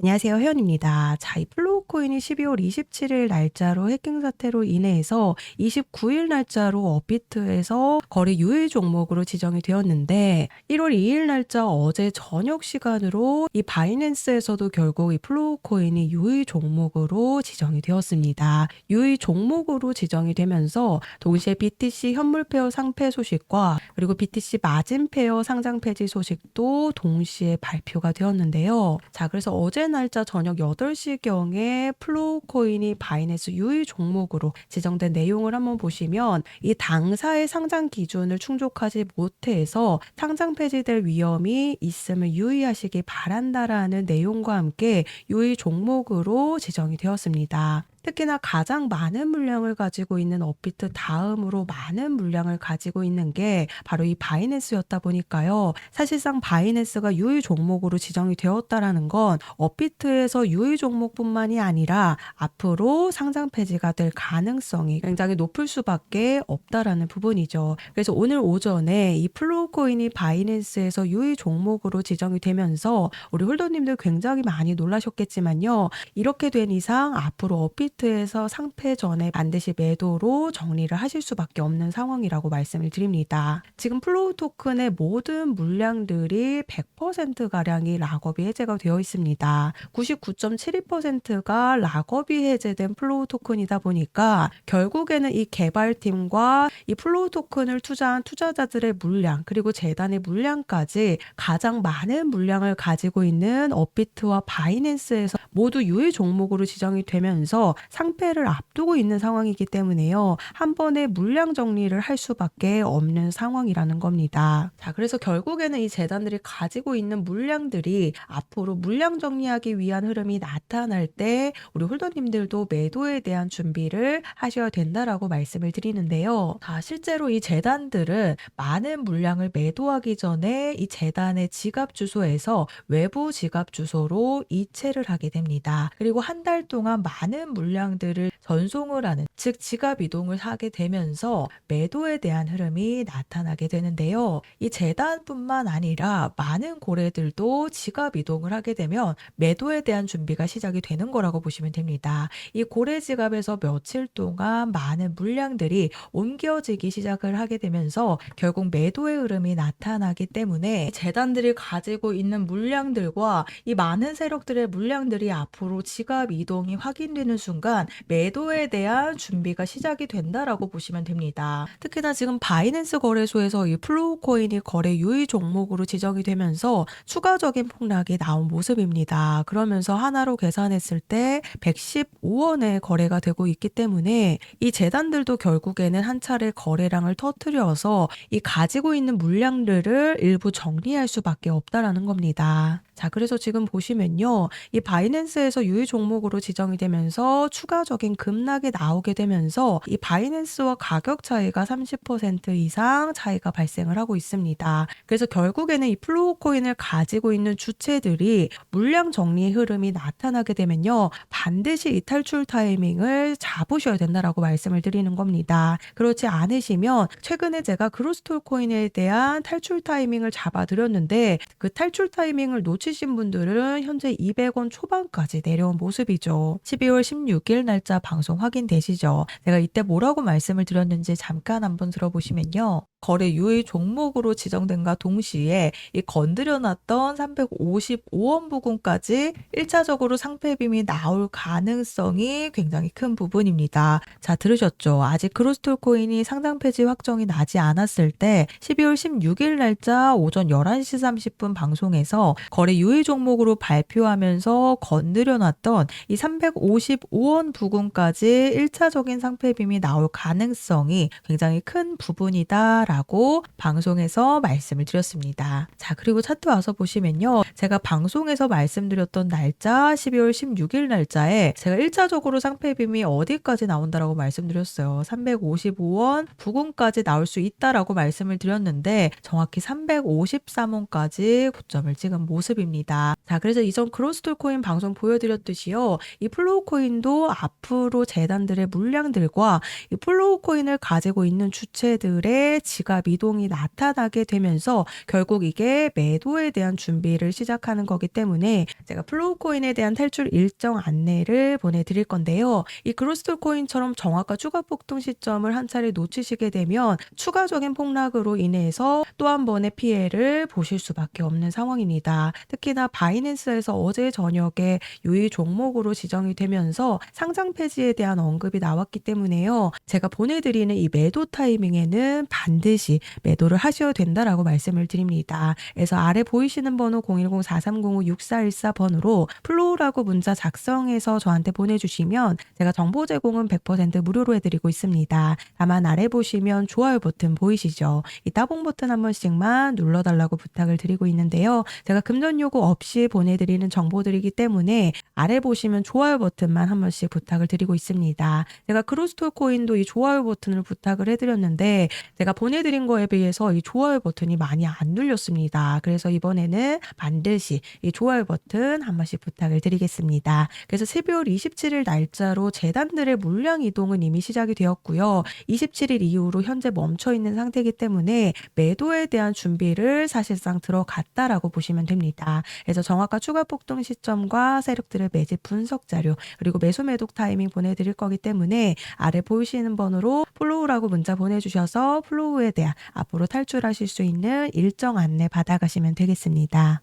안녕하세요. 혜연입니다. 자, 이 플로우 코인이 12월 27일 날짜로 해킹 사태로 인해서 29일 날짜로 업비트에서 거래 유의 종목으로 지정이 되었는데 1월 2일 날짜 어제 저녁 시간으로 이 바이낸스에서도 결국 이 플로우 코인이 유의 종목으로 지정이 되었습니다. 유의 종목으로 지정이 되면서 동시에 BTC 현물 페어 상패 소식과 그리고 BTC 마진 페어 상장 폐지 소식도 동시에 발표가 되었는데요. 자, 그래서 어제 날짜 저녁 8시경에 플로우 코인이 바이낸스 유의 종목으로 지정된 내용을 한번 보시면 이 당사의 상장 기준을 충족하지 못해서 상장 폐지될 위험이 있음을 유의하시기 바란다라는 내용과 함께 유의 종목으로 지정이 되었습니다. 특히나 가장 많은 물량을 가지고 있는 업비트 다음으로 많은 물량을 가지고 있는 게 바로 이 바이낸스였다 보니까요. 사실상 바이낸스가 유의 종목으로 지정이 되었다라는 건 업비트에서 유의 종목뿐만이 아니라 앞으로 상장 폐지가 될 가능성이 굉장히 높을 수밖에 없다라는 부분이죠. 그래서 오늘 오전에 이 플로우 코인이 바이낸스에서 유의 종목으로 지정이 되면서 우리 홀더님들 굉장히 많이 놀라셨겠지만요. 이렇게 된 이상 앞으로 업비트 에서 상패 전에 반드시 매도로 정리를 하실 수밖에 없는 상황이라고 말씀을 드립니다. 지금 플로우 토큰의 모든 물량들이 100%가량이 락업이 해제가 되어 있습니다. 99.72%가 락업이 해제된 플로우 토큰이다 보니까 결국에는 이 개발팀과 이 플로우 토큰을 투자한 투자자들의 물량 그리고 재단의 물량까지 가장 많은 물량을 가지고 있는 업비트와 바이낸스에서 모두 유의 종목으로 지정이 되면서 상패를 앞두고 있는 상황이기 때문에요. 한 번에 물량 정리를 할 수밖에 없는 상황이라는 겁니다. 자, 그래서 결국에는 이 재단들이 가지고 있는 물량들이 앞으로 물량 정리하기 위한 흐름이 나타날 때 우리 홀더님들도 매도에 대한 준비를 하셔야 된다라고 말씀을 드리는데요. 자, 실제로 이 재단들은 많은 물량을 매도하기 전에 이 재단의 지갑 주소에서 외부 지갑 주소로 이체를 하게 됩니다. 그리고 한 달 동안 많은 물량 들을 전송을 하는 즉 지갑 이동을 하게 되면서 매도에 대한 흐름이 나타나게 되는데요. 이 재단뿐만 아니라 많은 고래들도 지갑 이동을 하게 되면 매도에 대한 준비가 시작이 되는 거라고 보시면 됩니다. 이 고래 지갑에서 며칠 동안 많은 물량들이 옮겨지기 시작을 하게 되면서 결국 매도의 흐름이 나타나기 때문에 재단들이 가지고 있는 물량들과 이 많은 세력들의 물량들이 앞으로 지갑 이동이 확인되는 순간 매도 에 대한 준비가 시작이 된다라고 보시면 됩니다. 특히나 지금 바이낸스 거래소에서 이 플로우 코인이 거래 유의 종목으로 지정이 되면서 추가적인 폭락이 나온 모습입니다. 그러면서 하나로 계산했을 때 115원의 거래가 되고 있기 때문에 이 재단들도 결국에는 한 차례 거래량을 터트려서 이 가지고 있는 물량들을 일부 정리할 수밖에 없다라는 겁니다. 자, 그래서 지금 보시면요. 이 바이낸스에서 유의 종목으로 지정이 되면서 추가적인 급락이 나오게 되면서 이 바이낸스와 가격 차이가 30% 이상 차이가 발생을 하고 있습니다. 그래서 결국에는 이 플로우 코인을 가지고 있는 주체들이 물량 정리 흐름이 나타나게 되면요. 반드시 이 탈출 타이밍을 잡으셔야 된다라고 말씀을 드리는 겁니다. 그렇지 않으시면 최근에 제가 그로스톨 코인에 대한 탈출 타이밍을 잡아드렸는데 그 탈출 타이밍을 놓치 신 분들은 현재 200원 초반까지 내려온 모습이죠. 12월 16일 날짜 방송 확인되시죠? 제가 이때 뭐라고 말씀을 드렸는지 잠깐 한번 들어보시면요. 거래 유의 종목으로 지정된과 동시에 이 건드려놨던 355원 부근까지 1차적으로 상패빔이 나올 가능성이 굉장히 큰 부분입니다. 자, 들으셨죠? 아직 크로스톨 코인이 상장 폐지 확정이 나지 않았을 때 12월 16일 날짜 오전 11시 30분 방송에서 거래 유의 종목으로 발표하면서 건드려 놨던 이 355원 부근까지 1차적인 상패빔이 나올 가능성이 굉장히 큰 부분이다. 라고 방송에서 말씀을 드렸습니다. 자, 그리고 차트 와서 보시면요. 제가 방송에서 말씀드렸던 날짜 12월 16일 날짜에 제가 1차적으로 상패빔이 어디까지 나온다라고 말씀드렸어요. 355원 부근까지 나올 수 있다라고 말씀을 드렸는데 정확히 353원까지 고점을 찍은 모습입니다. 드립니다. 자, 그래서 이전 크로스톨 코인 방송 보여드렸듯이요. 이 플로우 코인도 앞으로 재단들의 물량들과 이 플로우 코인을 가지고 있는 주체들의 지갑 이동이 나타나게 되면서 결국 이게 매도에 대한 준비를 시작하는 거기 때문에 제가 플로우 코인에 대한 탈출 일정 안내를 보내드릴 건데요. 이 크로스톨 코인처럼 정확한 추가 폭등 시점을 한 차례 놓치시게 되면 추가적인 폭락으로 인해서 또 한 번의 피해를 보실 수밖에 없는 상황입니다. 특히나 바이낸스에서 어제 저녁에 유의 종목으로 지정이 되면서 상장 폐지에 대한 언급이 나왔기 때문에요. 제가 보내드리는 이 매도 타이밍에는 반드시 매도를 하셔야 된다라고 말씀을 드립니다. 그래서 아래 보이시는 번호 010-4305-6414번으로 플로우라고 문자 작성해서 저한테 보내주시면 제가 정보 제공은 100% 무료로 해드리고 있습니다. 다만 아래 보시면 좋아요 버튼 보이시죠? 이 따봉 버튼 한 번씩만 눌러달라고 부탁을 드리고 있는데요. 제가 금전 요구 없이 보내드리는 정보들이기 때문에 아래 보시면 좋아요 버튼만 한 번씩 부탁을 드리고 있습니다. 제가 크로스톨 코인도 이 좋아요 버튼을 부탁을 해드렸는데 제가 보내드린 거에 비해서 이 좋아요 버튼이 많이 안 눌렸습니다. 그래서 이번에는 반드시 이 좋아요 버튼 한 번씩 부탁을 드리겠습니다. 그래서 12월 27일 날짜로 재단들의 물량 이동은 이미 시작이 되었고요. 27일 이후로 현재 멈춰 있는 상태이기 때문에 매도에 대한 준비를 사실상 들어갔다라고 보시면 됩니 다. 그래서 정확한 추가 폭등 시점과 세력들의 매집 분석 자료 그리고 매수 매독 타이밍 보내드릴 거기 때문에 아래 보이시는 번호로 플로우라고 문자 보내주셔서 플로우에 대한 앞으로 탈출하실 수 있는 일정 안내 받아가시면 되겠습니다.